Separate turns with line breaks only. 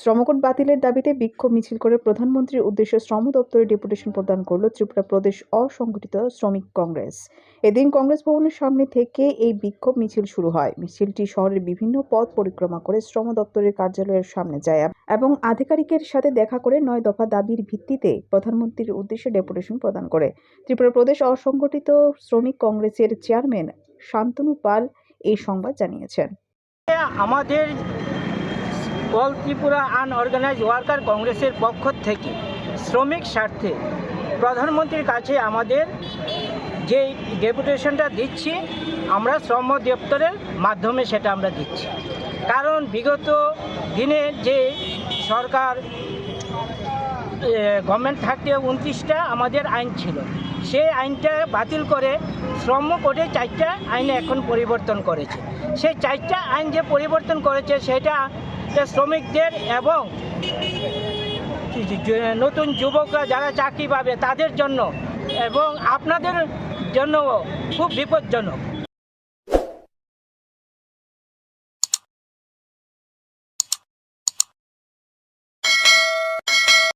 শ্রমকোট বাতিলের দাবিতে বিক্ষোভ মিছিল করে প্রধানমন্ত্রীর উদ্দেশ্যে শ্রম দপ্তরে ডেপুটেশন প্রদান করল ত্রিপুরা প্রদেশ অসংগঠিত শ্রমিক কংগ্রেস। এদিন কংগ্রেস ভবনের সামনে থেকে এই বিক্ষোভ মিছিল শুরু হয়। মিছিলটি শহরের বিভিন্ন পথ পরিক্রমা করে শ্রম দপ্তরের কার্যালয়ের সামনে যায় এবং আধিকারিকের সাথে দেখা করে নয় দফা দাবির ভিত্তিতে প্রধানমন্ত্রীর উদ্দেশ্যে ডেপুটেশন প্রদান করে। ত্রিপুরা প্রদেশ অসংগঠিত শ্রমিক কংগ্রেসের চেয়ারম্যান শান্তনু পাল এই সংবাদ জানিয়েছেন।
আমাদের অল ত্রিপুরা আনঅর্গানাইজ ওয়ার্কার কংগ্রেসের পক্ষ থেকে শ্রমিক স্বার্থে প্রধানমন্ত্রীর কাছে আমাদের যে ডেপুটেশনটা দিচ্ছি, আমরা শ্রম দপ্তরের মাধ্যমে সেটা আমরা দিচ্ছি। কারণ বিগত দিনে যে সরকার গভর্নমেন্ট থাকতে উনত্রিশটা আমাদের আইন ছিল, সেই আইনটা বাতিল করে শ্রম কোডে চারটা আইনে এখন পরিবর্তন করেছে। সেই চারটা আইন যে পরিবর্তন করেছে, সেটা শ্রমিকদের এবং নতুন যুবকরা যারা চাকরি পাবে তাদের জন্য এবং আপনাদের জন্য খুব বিপজ্জনক।